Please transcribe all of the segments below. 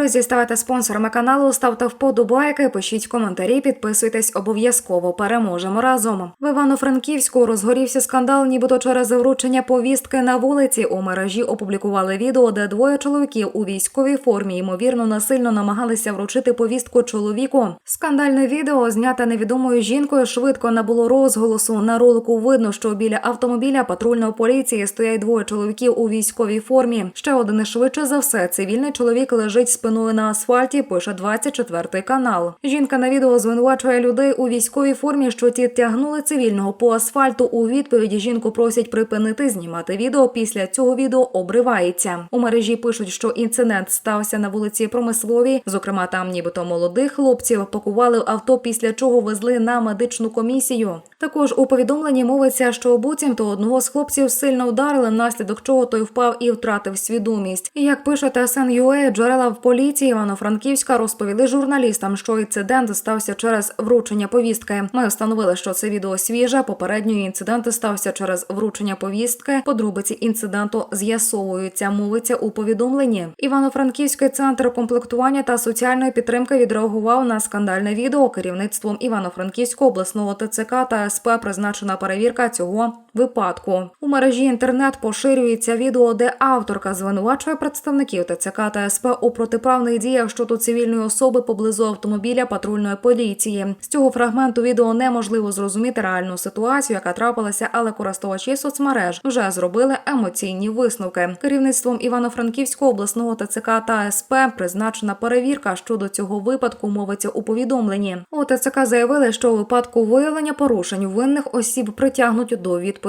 Друзі, ставайте спонсорами каналу, ставте вподобайки, пишіть коментарі, підписуйтесь обов'язково. Переможемо разом. В Івано-Франківську розгорівся скандал, нібито через вручення повістки на вулиці. У мережі опублікували відео, де двоє чоловіків у військовій формі ймовірно насильно намагалися вручити повістку чоловіку. Скандальне відео, зняте невідомою жінкою, швидко набуло розголосу. На ролику видно, що біля автомобіля патрульної поліції стоять двоє чоловіків у військовій формі. Ще один швидше за все. Цивільний чоловік лежить спиною на асфальті. Пише 24 канал. Жінка на відео звинувачує людей у військовій формі, що ті тягнули цивільного по асфальту. У відповіді жінку просять припинити знімати відео. Після цього відео обривається. У мережі пишуть, що інцидент стався на вулиці Промисловій. Зокрема, там нібито молодих хлопців пакували авто, після чого везли на медичну комісію. Також у повідомленні мовиться, що буцімто одного з хлопців сильно вдарили, внаслідок чого той впав і втратив свідомість. Як пише ТСН.UA, джерела в поліції Івано-Франківська розповіли журналістам, що інцидент стався через вручення повістки. Ми встановили, що це відео свіже. Попередньо інцидент стався через вручення повістки. Подробиці інциденту з'ясовуються. Мовиться у повідомленні. Івано-Франківський центр комплектування та соціальної підтримки відреагував на скандальне відео керівництвом Івано-Франківського обласного ТЦК та СП призначена перевірка цього випадку. У мережі інтернет поширюється відео, де авторка звинувачує представників ТЦК та СП у протиправних діях щодо цивільної особи поблизу автомобіля патрульної поліції. З цього фрагменту відео неможливо зрозуміти реальну ситуацію, яка трапилася, але користувачі соцмереж вже зробили емоційні висновки. Керівництвом Івано-Франківського обласного ТЦК та СП призначена перевірка щодо цього випадку. Мовиться у повідомленні. У ТЦК заявили, що у випадку виявлення порушень винних осіб притягнуть до відповідальності.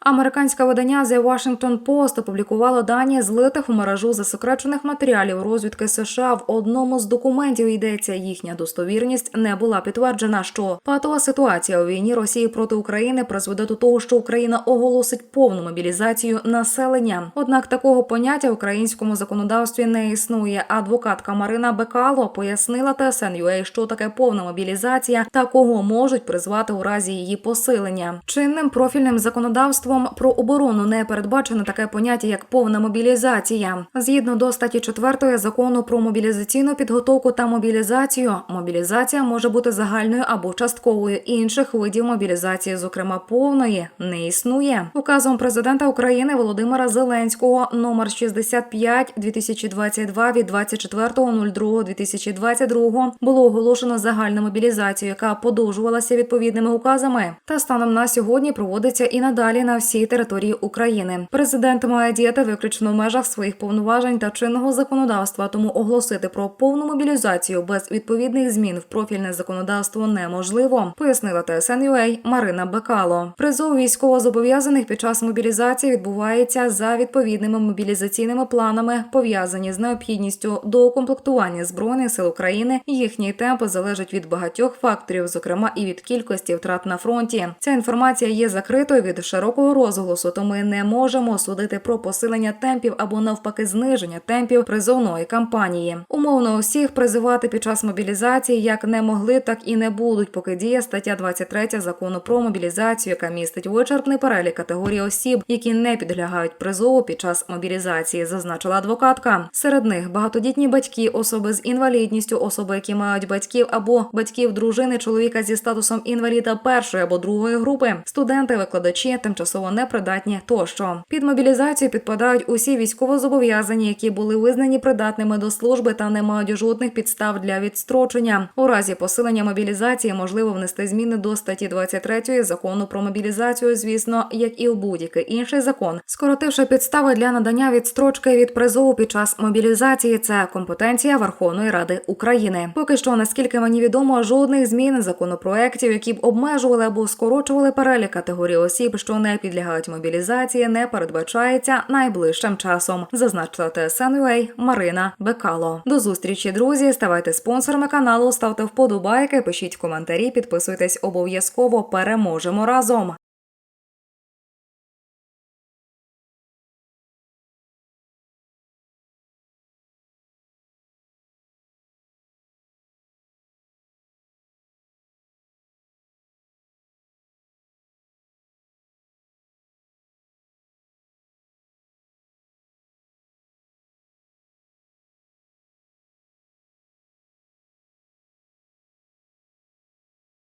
Американське видання The Washington Post опублікувало дані злитих у мережу засекречених матеріалів розвідки США. В одному з документів йдеться їхня достовірність не була підтверджена, що патова ситуація у війні Росії проти України призведе до того, що Україна оголосить повну мобілізацію населення. Однак такого поняття в українському законодавстві не існує. Адвокатка Марина Бекало пояснила ТСН.UA, що таке повна мобілізація та кого можуть призвати у разі її посилення. Чинним профільним законодавством про оборону не передбачено таке поняття як повна мобілізація. Згідно до статті 4 закону про мобілізаційну підготовку та мобілізацію, мобілізація може бути загальною або частковою. Інших видів мобілізації, зокрема повної, не існує. Указом президента України Володимира Зеленського номер 65 2022 від 24.02.2022 було оголошено загальну мобілізацію, яка подовжувалася відповідними указами. Та станом на сьогодні проводиться і надалі на всій території України. Президент має діяти виключно в межах своїх повноважень та чинного законодавства, тому оголосити про повну мобілізацію без відповідних змін в профільне законодавство неможливо, пояснила ТСН.UA Марина Бекало. Призов військовозобов'язаних під час мобілізації відбувається за відповідними мобілізаційними планами, пов'язані з необхідністю доукомплектування збройних сил України. Їхній темп залежить від багатьох факторів, зокрема і від кількості втрат на фронті. Ця інформація є закритою від широкого розголосу, то ми не можемо судити про посилення темпів або навпаки зниження темпів призовної кампанії. Умовно усіх призивати під час мобілізації як не могли, так і не будуть, поки діє стаття 23 закону про мобілізацію, яка містить вичерпний перелік категорій осіб, які не підлягають призову під час мобілізації, зазначила адвокатка. Серед них багатодітні батьки, особи з інвалідністю, особи, які мають батьків або батьків дружини, чоловіка зі статусом інваліда першої або другої групи, студенти, викладачі, тимчасово непридатні тощо. Під мобілізацію підпадають усі військовозобов'язані, які були визнані придатними до служби та не мають жодних підстав для відстрочення. У разі посилення мобілізації можливо внести зміни до статті 23 закону про мобілізацію, звісно, як і у будь-який інший закон, скоротивши підстави для надання відстрочки від призову під час мобілізації. Це компетенція Верховної Ради України. Поки що, наскільки мені відомо, жодних змін законопроєктів, які б обмежували або скорочували перелік категорій осіб, що не підлягають мобілізації, не передбачається найближчим часом. Зазначила ТСН.UA Марина Бекало. До зустрічі, друзі. Ставайте спонсорами каналу, ставте вподобайки, пишіть коментарі, підписуйтесь обов'язково. Переможемо разом.